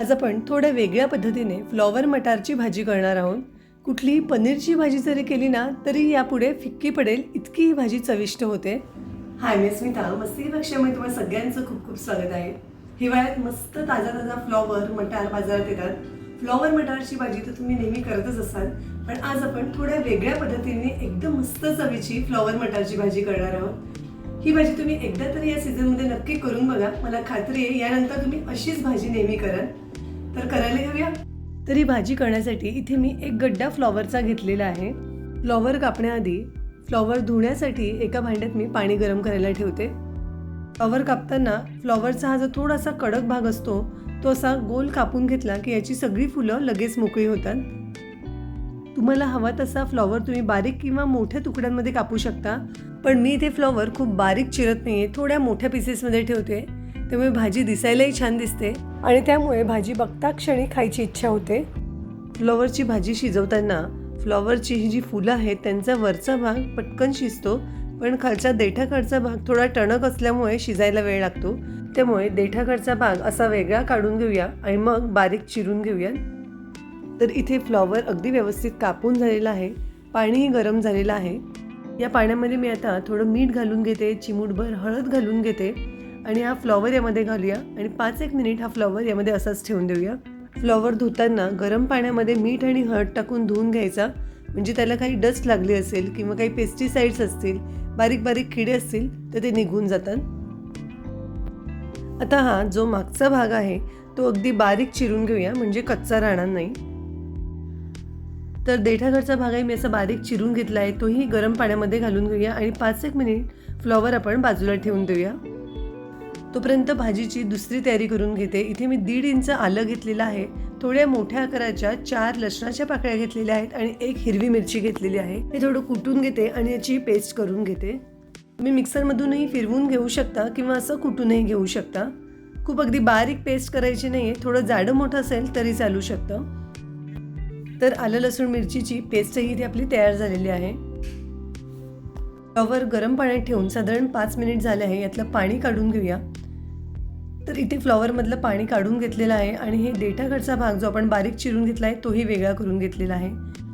आज आपण थोड्या वेगळ्या पद्धतीने फ्लॉवर मटारची भाजी करणार आहोत. कुठलीही पनीरची भाजी जरी केली ना तरी यापुढे फिक्की पडेल इतकी ही भाजी चविष्ट होते. हाय मी स्मिता मस्ती कक्षामध्ये तुम्हाला सगळ्यांचं खूप खूप स्वागत आहे. हिवाळ्यात मस्त ताजा ताजा फ्लॉवर मटार बाजारात येतात. फ्लॉवर मटारची भाजी तर तुम्ही नेहमी करतच असाल पण आज आपण थोड्या वेगळ्या पद्धतीने एकदम मस्त चवीची फ्लॉवर मटारची भाजी करणार आहोत. ही भाजी तुम्ही एकदा तरी या सीझनमध्ये नक्की करून बघा. मला खात्री आहे यानंतर तुम्ही अशीच भाजी नेहमी कराल. तर करायला घेऊया? तर ही भाजी करण्यासाठी इथे मी एक गड्डा फ्लॉवरचा घेतलेला आहे. फ्लॉवर कापण्याआधी फ्लॉवर धुण्यासाठी एका भांड्यात मी पाणी गरम करायला ठेवते. फ्लॉवर कापताना फ्लॉवरचा हा जो थोडासा कडक भाग असतो तो असा गोल कापून घेतला की याची सगळी फुलं लगेच मोकळी होतात. तुम्हाला हवा तसा फ्लॉवर तुम्ही बारीक किंवा मोठ्या तुकड्यांमध्ये कापू शकता पण मी इथे फ्लॉवर खूप बारीक चिरत नाही आहे थोड्या मोठ्या पीसेसमध्ये ठेवते. त्यामुळे भाजी दिसायलाही छान दिसते. आणि त्यामुळे भाजी बघता क्षणी खायची इच्छा होते. फ्लॉवरची भाजी शिजवताना फ्लॉवरची ही जी फुलं आहेत त्यांचा वरचा भाग पटकन शिजतो. पण खालचा देठाकडचा भाग थोडा टणक असल्यामुळे शिजायला वेळ लागतो. त्यामुळे देठाकडचा भाग असा वेगळा काढून घेऊया आणि मग बारीक चिरून घेऊया. तर इथे फ्लॉवर अगदी व्यवस्थित कापून झालेला आहे. पाणीही गरम झालेलं आहे. या पाण्यामध्ये मी आता थोडं मीठ घालून घेते चिमूटभर हळद घालून घेते. आणि हा फ्लॉवर यामध्ये घालूया. आणि पाच एक मिनिट हा फ्लॉवर यामध्ये असाच ठेवून देऊया. फ्लॉवर धुताना गरम पाण्यामध्ये मीठ आणि हळद टाकून धुवून घ्यायचा. म्हणजे त्याला काही डस्ट लागली असेल किंवा काही पेस्टिसाइड्स असतील बारीक बारीक किडे असतील तर ते निघून जातात. आता हा जो मागचा भाग आहे तो अगदी बारीक चिरून घेऊया म्हणजे कच्चा राहणार नाही. तर देठाघरचा भाग आहे मी असा बारीक चिरून घेतला आहे तोही गरम पाण्यामध्ये घालून घेऊया. आणि पाच एक मिनिट फ्लॉवर आपण बाजूला ठेवून देऊया. तोपर्यंत भाजीची दुसरी तयारी करून घेते. इथे मी दीड इंच आलं घेतलेलं आहे. थोड्या मोठ्या आकाराच्या चार लसणाच्या पाकळ्या घेतलेल्या आहेत आणि एक हिरवी मिरची घेतलेली आहे. हे थोडं कुटून घेते आणि याची पेस्ट करून घेते. तुम्ही मिक्सरमधूनही फिरवून घेऊ शकता किंवा असं कुटूनही घेऊ शकता. खूप अगदी बारीक पेस्ट करायची नाही आहे थोडं जाडं मोठं असेल तरी चालू शकतं. तर आलं लसूण मिरचीची पेस्टही इथे आपली तयार झालेली आहे. फ्लॉवर गरम पाण्यात ठेवून साधारण पाच मिनिट झाले आहे. यातलं पाणी काढून घेऊया. तर इथे फ्लॉवरमधलं पाणी काढून घेतलेलं आहे आणि हे डेटाकडचा भाग जो आपण बारीक चिरून घेतला आहे तोही वेगळा करून घेतलेला आहे.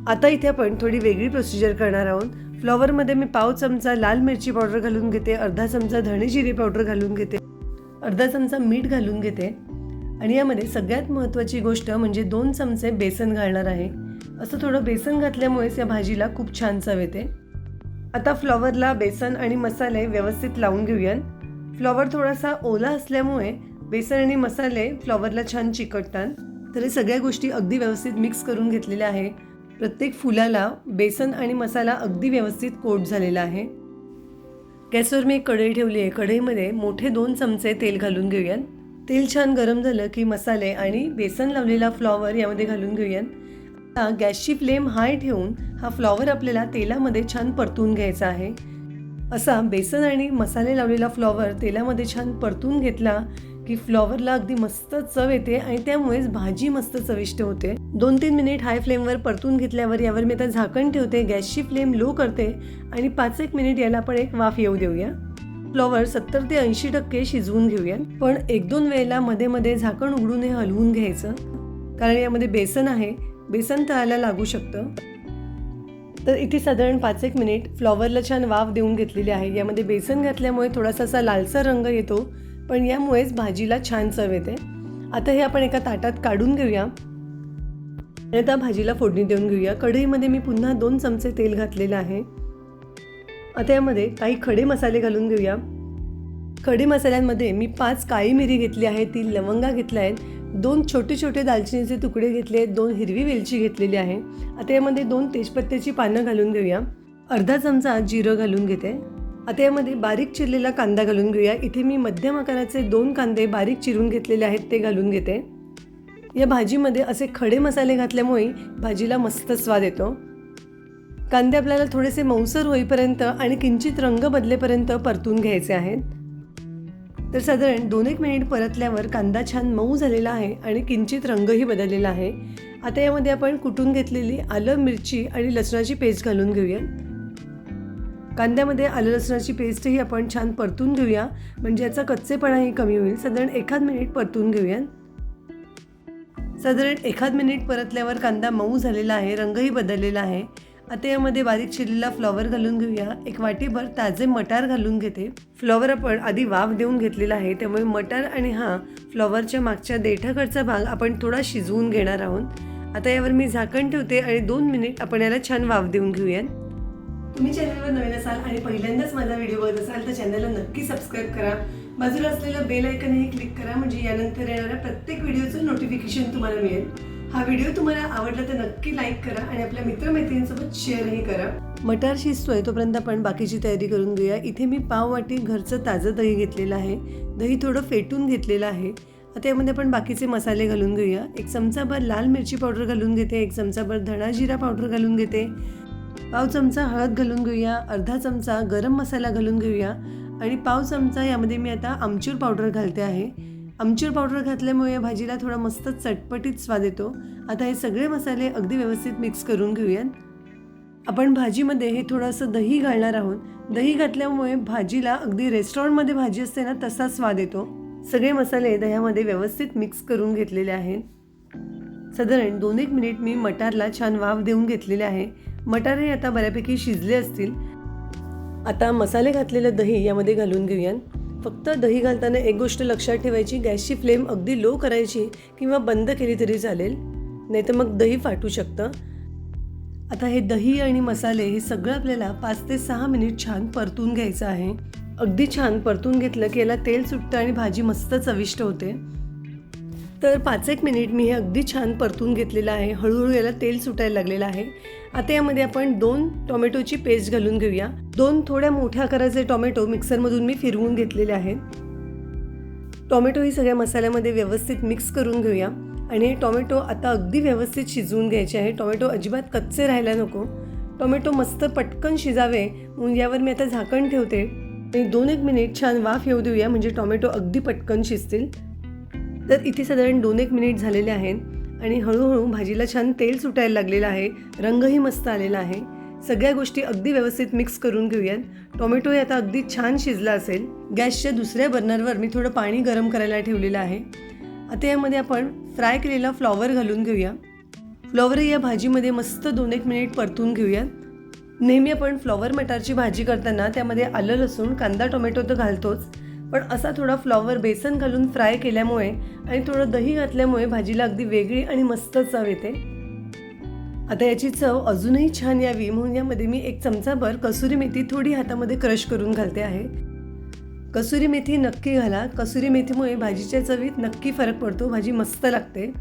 आता इथे आपण थोडी वेगळी प्रोसिजर करणार आहोत. फ्लॉवरमध्ये मी पाव चमचा लाल मिरची पावडर घालून घेते अर्धा चमचा धणे जिरे पावडर घालून घेते अर्धा चमचा मीठ घालून घेते. आणि यामध्ये सगळ्यात महत्त्वाची गोष्ट म्हणजे दोन चमचे बेसन घालणार आहे. असं थोडं बेसन घातल्यामुळेच या भाजीला खूप छान चव येते. आता फ्लॉवरला बेसन आणि मसाले व्यवस्थित लावून घेऊयात. फ्लॉवर थोडासा ओला असल्यामुळे बेसन आणि मसाले फ्लॉवरला छान चिकटतात. तर हे सगळ्या गोष्टी अगदी व्यवस्थित मिक्स करून घेतलेल्या आहे. प्रत्येक फुलाला बेसन आणि मसाला अगदी व्यवस्थित कोट झालेला आहे. गॅसवर मी एक कढई ठेवली आहे. कढईमध्ये मोठे दोन चमचे तेल घालून घेऊयात. तेल छान गरम झालं की मसाले आणि बेसन लावलेला फ्लॉवर यामध्ये घालून घेऊयात. आता गॅसची फ्लेम हाय ठेवून हा फ्लॉवर आपल्याला तेलामध्ये छान परतून घ्यायचा आहे. असा बेसन आणि मसाले लावलेला फ्लॉवर तेलामध्ये छान परतून घेतला की फ्लॉवरला अगदी मस्त चव येते आणि त्यामुळेच भाजी मस्त चविष्ट होते. दोन तीन मिनिट हाय फ्लेमवर परतून घेतल्यावर यावर मी आता झाकण ठेवते गॅसची फ्लेम लो करते आणि पाच एक मिनिट याला आपण एक वाफ येऊ देऊया. फ्लॉवर सत्तर ते ऐंशी टक्के शिजवून घेऊया. पण एक दोन वेळेला मध्ये मध्ये झाकण उघडून हे हलवून घ्यायचं. कारण यामध्ये बेसन आहे. बेसन तळायला लागू शकतं. तर इथे साधारण पाच एक मिनिट फ्लॉवरला छान वाफ देऊन घेतलेली आहे. यामध्ये बेसन घातल्यामुळे थोडासा असा लालसर रंग येतो पण यामुळेच भाजीला छान चव येते. आता हे आपण एका ताटात काढून घेऊया. आणि आता भाजीला फोडणी देऊन घेऊया. कढईमध्ये मी पुन्हा दोन चमचे तेल घातलेलं आहे. आता यामध्ये काही खडे मसाले घालून घेऊया. खडे मसाल्यांमध्ये मी पाच काळी मिरी घेतली आहे तीन लवंगा घेतल्या आहेत दोन छोटे छोटे दालचिनीचे तुकडे घेतले दोन हिरवी वेलची घेतलेली आहे. आता यामध्ये दोन तेजपत्त्याची पानं घालून घेऊया. अर्धा चमचा जिरं घालून घेते. आता यामध्ये बारीक चिरलेला कांदा घालून घेऊया. इथे मी मध्यम आकाराचे दोन कांदे बारीक चिरून घेतलेले आहेत ते घालून घेते. या भाजीमध्ये असे खडे मसाले घातल्यामुळे भाजीला मस्त स्वाद येतो. कांदे आपल्याला थोडेसे मऊसर होईपर्यंत आणि किंचित रंग बदलेपर्यंत परतून घ्यायचे आहेत. तर साधारण दोन एक मिनिट परतल्यावर कांदा छान मऊ झालेला आहे आणि किंचित रंगही बदललेला आहे. आता यामध्ये आपण कुटून घेतलेली आलं मिरची आणि लसणाची पेस्ट घालून घेऊया. कांद्यामध्ये आलं लसणाची पेस्टही आपण छान परतून घेऊया. म्हणजे याचा कच्चेपणाही कमी होईल. साधारण एखाद मिनिट परतून घेऊया. साधारण एखाद मिनिट परतल्यावर कांदा मऊ झालेला आहे रंगही बदललेला आहे. आता यामध्ये बारीक चिरलेला फ्लॉवर घालून घेऊया. एक वाटीभर ताजे मटार घालून घेते. फ्लॉवर आपण आधी वाफ देऊन घेतलेला आहे. त्यामुळे मटार आणि हा फ्लॉवरच्या मागच्या देठाकडचा भाग आपण थोडा शिजवून घेणार आहोत. आता यावर मी झाकण ठेवते आणि दोन मिनिट आपण याला छान वाफ देऊन घेऊया तुम्ही चॅनलवर नवीन असाल आणि पहिल्यांदाच माझा व्हिडिओ बघत असाल तर चॅनलला नक्की सबस्क्राईब करा. बाजूला असलेलं बेल ऐकनही क्लिक करा म्हणजे यानंतर येणाऱ्या प्रत्येक व्हिडिओचं नोटिफिकेशन तुम्हाला मिळेल. हा व्हिडिओ तुम्हाला आवडला तर नक्की लाईक करा आणि आपल्या मित्रमैत्रिणींसोबत शेअरही करा. मटार शिजतोय तोपर्यंत आपण बाकीची तयारी करून घेऊया. इथे मी पाव वाटी घरचं ताजं दही घेतलेलं आहे. दही थोडं फेटून घेतलेलं आहे. आता यामध्ये आपण बाकीचे मसाले घालून घेऊया. एक चमचाभर लाल मिरची पावडर घालून घेते एक चमचाभर धणा जिरा पावडर घालून घेते. पाव चमचा हळद घालून घेऊया अर्धा चमचा गरम मसाला घालून घेऊया. आणि पाव चमचा यामध्ये मी आता आमचूर पावडर घालते आहे. आमचूर पावडर घातल्यामुळे या भाजीला थोडा मस्त चटपटीत स्वाद येतो. आता हे सगळे मसाले अगदी व्यवस्थित मिक्स करून घेऊयात. आपण भाजीमध्ये हे थोडंसं दही घालणार आहोत. दही घातल्यामुळे भाजीला अगदी रेस्टॉरंटमध्ये भाजी असते ना तसा स्वाद येतो. सगळे मसाले दह्यामध्ये व्यवस्थित मिक्स करून घेतलेले आहेत. साधारण दोन एक मिनिट मी मटारला छान वाफ देऊन घेतलेले आहे. मटार हे आता बऱ्यापैकी शिजले असतील. आता मसाले घातलेलं दही यामध्ये घालून घेऊयात. फक्त दही घालताना एक गोष्ट लक्षात ठेवायची गॅसची फ्लेम अगदी लो करायची किंवा बंद केली तरी चालेल नाही तर मग दही फाटू शकतं. आता हे दही आणि मसाले हे सगळं आपल्याला पाच ते सहा मिनिट छान परतून घ्यायचं आहे. अगदी छान परतून घेतलं की याला तेल सुटतं आणि भाजी मस्त चविष्ट होते. तर पाच एक मिनिट मी हे अगदी छान परतून घेतलेलं आहे. हळूहळू याला तेल सुटायला लागलेलं आहे. आता यामध्ये आपण दोन टोमॅटोची पेस्ट घालून घेऊया. दोन थोड्या मोठ्या आकाराचे टोमॅटो मिक्सरमधून मी फिरवून घेतलेले आहेत. टोमॅटो ही सगळ्या मसाल्यामध्ये व्यवस्थित मिक्स करून घेऊया. आणि हे टोमॅटो आता अगदी व्यवस्थित शिजवून घ्यायचे आहे. टोमॅटो अजिबात कच्चे राहायला नको. टोमॅटो मस्त पटकन शिजावे. म्हणून यावर मी आता झाकण ठेवते. आणि दोन एक मिनिट छान वाफ येऊ देऊया. म्हणजे टोमॅटो अगदी पटकन शिजतील. तर इथे साधारण दोन एक मिनिट झालेले आहेत आणि हळूहळू भाजीला छान तेल सुटायला लागलेलं आहे रंगही मस्त आलेला आहे. सगळ्या गोष्टी अगदी व्यवस्थित मिक्स करून घेऊयात. टोमॅटोही आता अगदी छान शिजला असेल. गॅसच्या दुसऱ्या बर्नरवर मी थोडं पाणी गरम करायला ठेवलेलं आहे. आता यामध्ये आपण फ्राय केलेला फ्लॉवर घालून घेऊया. फ्लॉवर या भाजीमध्ये मस्त दोन एक मिनिट परतून घेऊया नेहमी आपण फ्लॉवर मटारची भाजी करताना त्यामध्ये आलं लसूण कांदा टोमॅटो तर घालतोच. पण असा थोडा फ्लॉवर बेसन घालून फ्राय केल्यामुळे आणि थोडं दही घातल्यामुळे भाजीला अगदी वेगळी आणि मस्त चव येते. आता याची चव अजूनही छान यावी म्हणून यामध्ये मी एक चमचाभर कसुरी मेथी थोडी हातामध्ये क्रश करून घालते आहे. कसुरी मेथी नक्की घाला. कसुरी मेथीमुळे भाजीच्या चवीत नक्की फरक पडतो. भाजी मस्त लागते.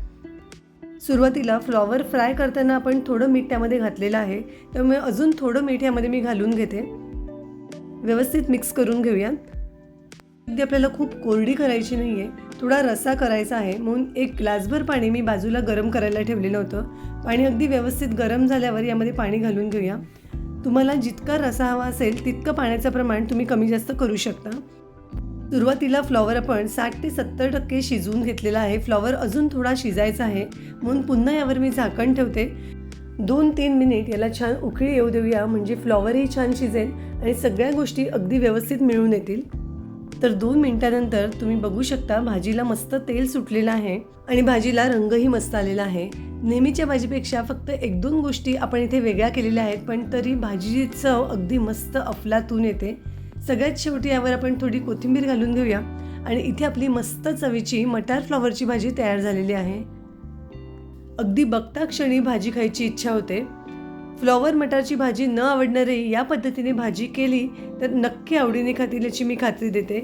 सुरुवातीला फ्लॉवर फ्राय करताना आपण थोडं मीठ त्यामध्ये घातलेलं आहे. त्यामुळे अजून थोडं मीठ यामध्ये मी घालून घेते. व्यवस्थित मिक्स करून घेऊया. अगदी आपल्याला खूप कोरडी करायची नाही आहे थोडा रसा करायचा आहे. म्हणून एक ग्लासभर पाणी मी बाजूला गरम करायला ठेवलेलं होतं. पाणी अगदी व्यवस्थित गरम झाल्यावर यामध्ये पाणी घालून घेऊया. तुम्हाला जितका रसा हवा असेल तितकं पाण्याचं प्रमाण तुम्ही कमी जास्त करू शकता. सुरुवातीला फ्लॉवर आपण साठ ते सत्तर टक्के शिजवून घेतलेला आहे. फ्लॉवर अजून थोडा शिजायचा आहे. म्हणून पुन्हा यावर मी झाकण ठेवते. दोन तीन मिनिट याला छान उकळी येऊ देऊया. म्हणजे फ्लॉवरही छान शिजेल आणि सगळ्या गोष्टी अगदी व्यवस्थित मिळून येतील. तर दोन मिनिटानंतर तुम्ही बघू शकता भाजीला मस्त तेल सुटलेलं आहे आणि भाजीला रंगही मस्त आलेला आहे. नेहमीच्या भाजीपेक्षा फक्त एक दोन गोष्टी आपण इथे वेगळ्या केलेल्या आहेत पण तरी भाजीची चव अगदी मस्त अफलातून येते. सगळ्यात शेवटी यावर आपण थोडी कोथिंबीर घालून घेऊया आणि इथे आपली मस्त चवीची मटार फ्लॉवरची भाजी तयार झालेली आहे. अगदी बघता क्षणी भाजी खायची इच्छा होते. फ्लॉवर मटारची भाजी न आवडणारे या पद्धतीने भाजी केली तर नक्की आवडीने खातील याची मी खात्री देते.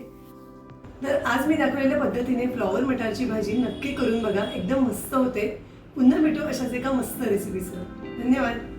तर आज मी दाखवलेल्या पद्धतीने फ्लॉवर मटारची भाजी नक्की करून बघा. एकदम मस्त होते. पुन्हा भेटू अशाच एका मस्त रेसिपीसह धन्यवाद.